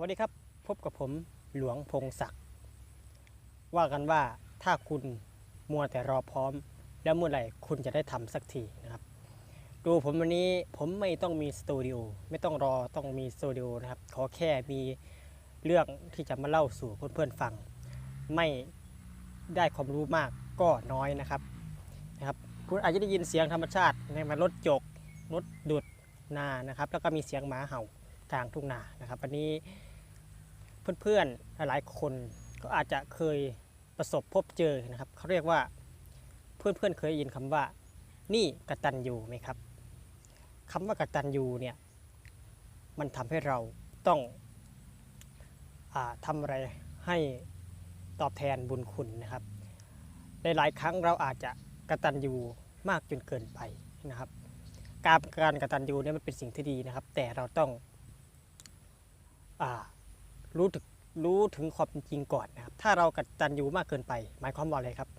วัสดีครับ พบกับผมหลวงพงศักดิ์ว่ากันว่าถ้าคุณมัวแต่รอพร้อม แล้วเมื่อไหร่คุณจะได้ทำสักทีนะครับ ดูผมวันนี้ผมไม่ต้องมีสตูดิโอไม่ต้องรอต้องมีสตูดิโอนะครับ ขอแค่มีเรื่องที่จะมาเล่าสู่เพื่อนๆฟัง ไม่ได้ความรู้มากก็น้อยนะครับนะครับคุณอาจจะได้ยินเสียงธรรมชาติในมารถจกรถดุดนานะครับ แล้วก็มีเสียงหมาเห่ากลางทุ่งนานะครับ วันนี้ เพื่อนๆ หลายๆ คนก็อาจจะเคยประสบพบเจอนะครับ เขาเรียกว่าเพื่อนๆ เคยยินคำว่า นี่กระตัญญูไหมครับคำว่ากระตัญญูเนี่ย มันทำให้เราต้องอาทำอะไรให้ตอบแทนบุญคุณนะครับหลายๆครั้งเราอาจจะกระตัญญูมากจนเกินไปนะครับ การการกตัญญูเนี่ยมันเป็นสิ่งที่ดีนะครับ แต่เราต้องอา รู้ถึงรู้ถึงความเป็นจริงก่อนนะครับ ถ้าเรากตัญญูมากเกินไป หมายความว่าอะไรครับ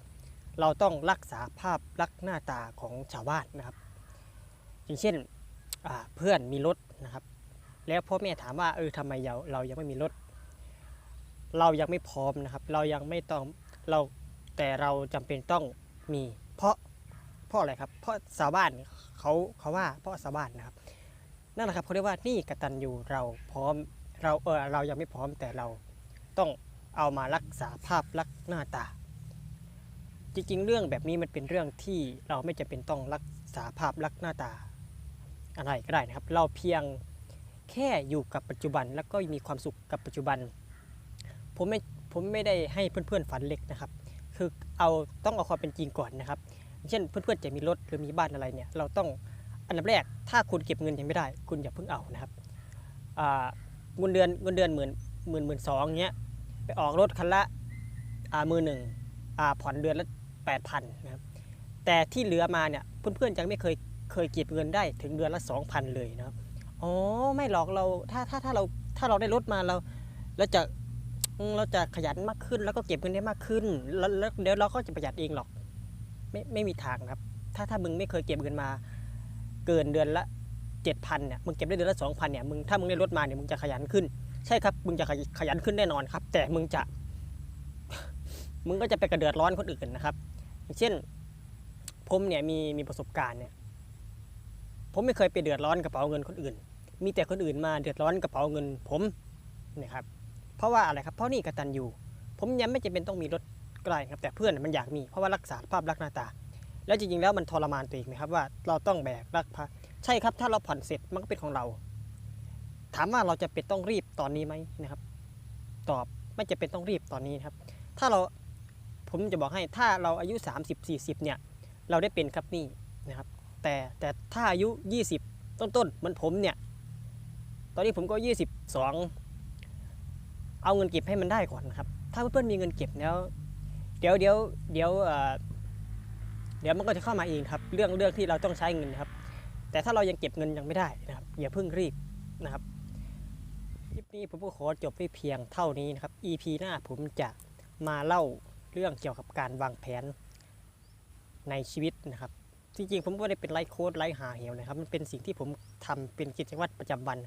เราต้องรักษาภาพลักษณ์หน้าตาของชาวบ้านนะครับ อย่างเช่นเพื่อนมีรถนะครับ แล้วพ่อแม่ถามว่าเออทำไมเราเรายังไม่มีรถ เรายังไม่พร้อมนะครับ เรายังไม่ต้องเราแต่เราจำเป็นต้องมีเพราะเพราะอะไรครับ เพราะชาวบ้านเขาเขาว่าเพราะชาวบ้านนะครับ นั่นแหละครับเขาเรียกว่านี่กตัญญูเราพร้อม เราเออเรายังไม่พร้อมแต่เราต้องเอามารักษาภาพลักษณ์หน้าตา จริงๆ เรื่องแบบนี้มันเป็นเรื่องที่เราไม่จำเป็นต้องรักษาภาพลักษณ์หน้าตา อะไรก็ได้นะครับ เราเพียงแค่อยู่กับปัจจุบันแล้วก็มีความสุขกับปัจจุบัน ผมไม่ผมไม่ได้ให้เพื่อนๆฝันเล็กนะครับ คือเอาต้องเอาความเป็นจริงก่อนนะครับ เช่นเพื่อนๆจะมีรถหรือมีบ้านอะไรเนี่ยเราต้องอันดับแรกถ้าคุณเก็บเงินยังไม่ได้ คุณอย่าเพิ่งเอานะครับอ่า เงินเดือนเงินเดือนหมื่นหมื่นหมื่นสองเงี้ยไปออกรถคันละอ่ามือหนึ่งอ่าผ่อนเดือนละแปดพันนะครับแต่ที่เหลือมาเนี่ยเพื่อนๆยังไม่เคยเคยเก็บเงินได้ถึงเดือนละสองพันเลยนะครับอ๋อไม่หรอกเราถ้าถ้าถ้าเราถ้าเราได้รถมาเราเราจะเราจะขยันมากขึ้นแล้วก็เก็บเงินได้มากขึ้น แล้วแล้วเดี๋ยวเราก็จะประหยัดเองหรอก ไม่ไม่มีทางนะครับ ถ้าถ้ามึงไม่เคยเก็บเงินมา เกินเดือนละ เจ็ดพันเนี่ยมึงเก็บได้เดือนละสองพันเนี่ยมึงถ้ามึงได้ลดมาเนี่ยมึงจะขยันขึ้น ใช่ครับมึงจะขยันขึ้นแน่นอนครับ แต่มึงจะ มึงก็จะไปกระเดือดร้อนคนอื่นนะครับอย่างเช่น ผมเนี่ยมีมีประสบการณ์เนี่ย ผมไม่เคยไปเดือดร้อนกระเป๋าเงินคนอื่น มีแต่คนอื่นมาเดือดร้อนกระเป๋าเงินผมเนี่ยครับ เพราะว่าอะไรครับ เพราะนี่กระตัญญูผมยังไม่จำเป็นต้องมีรถก็ได้ครับแต่เพื่อนมันอยากมีเพราะว่ารักษาภาพลักษณ์หน้าตา แล้วจริงๆแล้วมันทรมานตัวเองไหมครับว่าเราต้องแบกรักพา ใช่ครับถ้าเราผ่อนเสร็จมันก็เป็นของเรา ถามว่าเราจะเป็นต้องรีบตอนนี้ไหมนะครับ ตอบไม่จะเป็นต้องรีบตอนนี้นะครับ ถ้าเราผมจะบอกให้ถ้าเราอายุ 30 40 เนี่ย เราได้เป็นครับนี่นะครับ แต่แต่ถ้าอายุ 20 ต้นๆเหมือนผมเนี่ย ตอนนี้ผมก็ 22 เอาเงินเก็บให้มันได้ก่อนนะครับ ถ้าเพื่อนๆมีเงินเก็บแล้ว เดี๋ยวเดี๋ยวเดี๋ยวเดี๋ยวมันก็จะเข้ามาเองครับ เรื่องเรื่องที่เราต้องใช้เงินนครับ แต่ถ้าเรายังเก็บเงินยังไม่ได้นะครับอย่าเพิ่งรีบนะครับคลิปนี้ผมก็ขอจบไว้เพียงเท่านี้นะครับ EP หน้าผมจะมาเล่าเรื่องเกี่ยวกับการวางแผนในชีวิตนะครับจริงๆผมก็ไม่ได้เป็นไลฟ์โค้ดไลฟ์หาเหวนะครับ มันเป็นสิ่งที่ผมทำเป็นกิจวัตรประจำวัน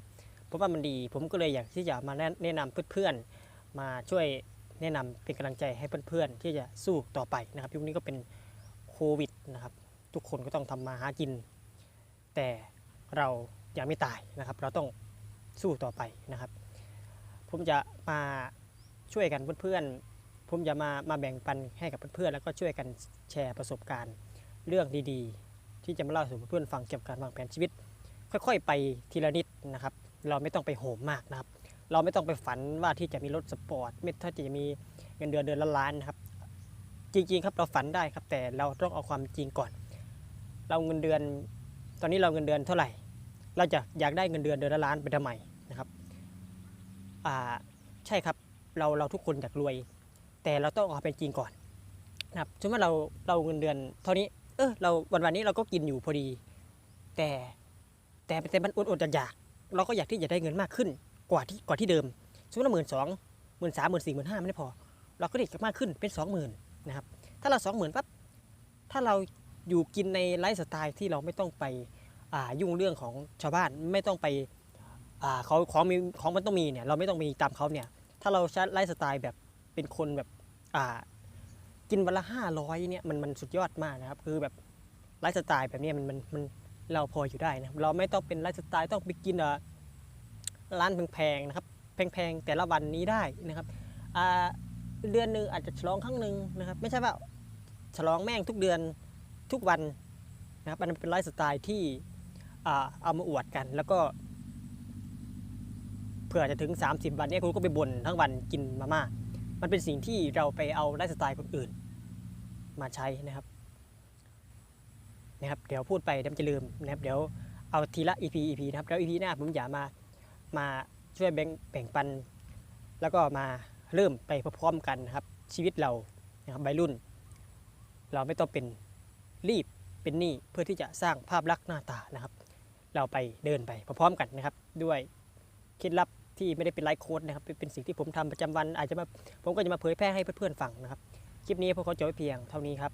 ผมว่ามันดี ผมก็เลยอยากที่จะมาแนะนะนเพื่อนๆมาช่วยแนะนำเป็นกำลังใจให้เพื่อนๆที่จะสู้ต่อไปนะครับยุคนี้ก็เป็นโควิดนะครับ ทุกคนก็ต้องทำมาหากิน แต่เรายังไม่ตายนะครับ เราต้องสู้ต่อไปนะครับ ผมจะมาช่วยกันเพื่อนๆ ผมจะมามาแบ่งปันให้กับเพื่อนๆ แล้วก็ช่วยกันแชร์ประสบการณ์เรื่องดีๆ ที่จะมาเล่าสู่เพื่อนๆฟังเกี่ยวกับการวางแผนชีวิต ค่อยๆ ไปทีละนิดนะครับ เราไม่ต้องไปโหมมากนะครับ เราไม่ต้องไปฝันว่าที่จะมีรถสปอร์ต ไม่ถ้าจะมีเงินเดือนเดือนละล้านนะครับ จริงๆ ครับเราฝันได้ครับแต่เราต้องเอาความจริงก่อน เราเงินเดือน ตอนนี้เราเงินเดือนเท่าไหร่ เราจะอยากได้เงินเดือนเดือนละล้านไปทำไมนะครับอ่าใช่ครับเราเราทุกคนอยากรวย แต่เราต้องเอาเป็นจริงก่อนนะครับสมมติเราเราเงินเดือนเท่านี้เออเราวันวันนี้เราก็กินอยู่พอดี แต่แต่แต่มันอดอดๆอยากๆเราก็อยากที่จะได้เงินมากขึ้นกว่าที่กว่าที่เดิมสมมติว่าหมื่นสองหมื่นสามหมื่นสี่หมื่นห้าไม่ได้พอ เราก็เด็กมากขึ้นเป็นสองหมื่นนะครับถ้าเราสองหมื่นปั๊บถ้าเรา อยู่กินในไลฟ์สไตล์ที่เราไม่ต้องไปยุ่งเรื่องของชาวบ้านไม่ต้องไปเขาของมีของมันต้องมีเนี่ยเราไม่ต้องมีตามเขาเนี่ยถ้าเราใช้ไลฟ์สไตล์แบบเป็นคนแบบกินวันละห้าร้อยเนี่ยมันมันสุดยอดมากนะครับคือแบบไลฟ์สไตล์แบบนี้มันมันมันเราพออยู่ได้นะเราไม่ต้องเป็นไลฟ์สไตล์ต้องไปกินร้านแพงๆนะครับแพงๆแต่ละวันนี้ได้นะครับเดือนหนึ่งอาจจะฉลองครั้งหนึ่งนะครับไม่ใช่ว่าฉลองแม่งทุกเดือน ทุกวันนะครับอันเป็นไลฟ์สไตล์ที่เอามาอวดกัน แล้วก็เผื่อจะถึง 30 วันนี้คุณก็ไปบ่นทั้งวันกินมาม่ามันเป็นสิ่งที่เราไปเอาไลฟ์สไตล์คนอื่น มาใช้นะครับนะครับ เดี๋ยวพูดไปเดี๋ยวมันจะลืมนะครับ เดี๋ยวเอาทีละ EP EP นะครับแล้ว EP หน้าผมอยากมามาช่วยแบ่งแบ่งปัน แล้วก็มาเริ่มไปพร้อมๆกันนะครับ ชีวิตเรานะครับวัยรุ่น เราไม่ต้องเป็น รีบเป็นหนี้เพื่อที่จะสร้างภาพลักษณ์หน้าตานะครับ เราไปเดินไปพร้อมๆกันนะครับ ด้วยเคล็ดลับที่ไม่ได้เป็นไลฟ์โค้ดนะครับ เป็นสิ่งที่ผมทำประจำวันอาจจะมาผมก็จะมาเผยแพร่ให้เพื่อนๆฟังนะครับ คลิปนี้พวกเขาจบไว้เพียงเท่านี้ครับ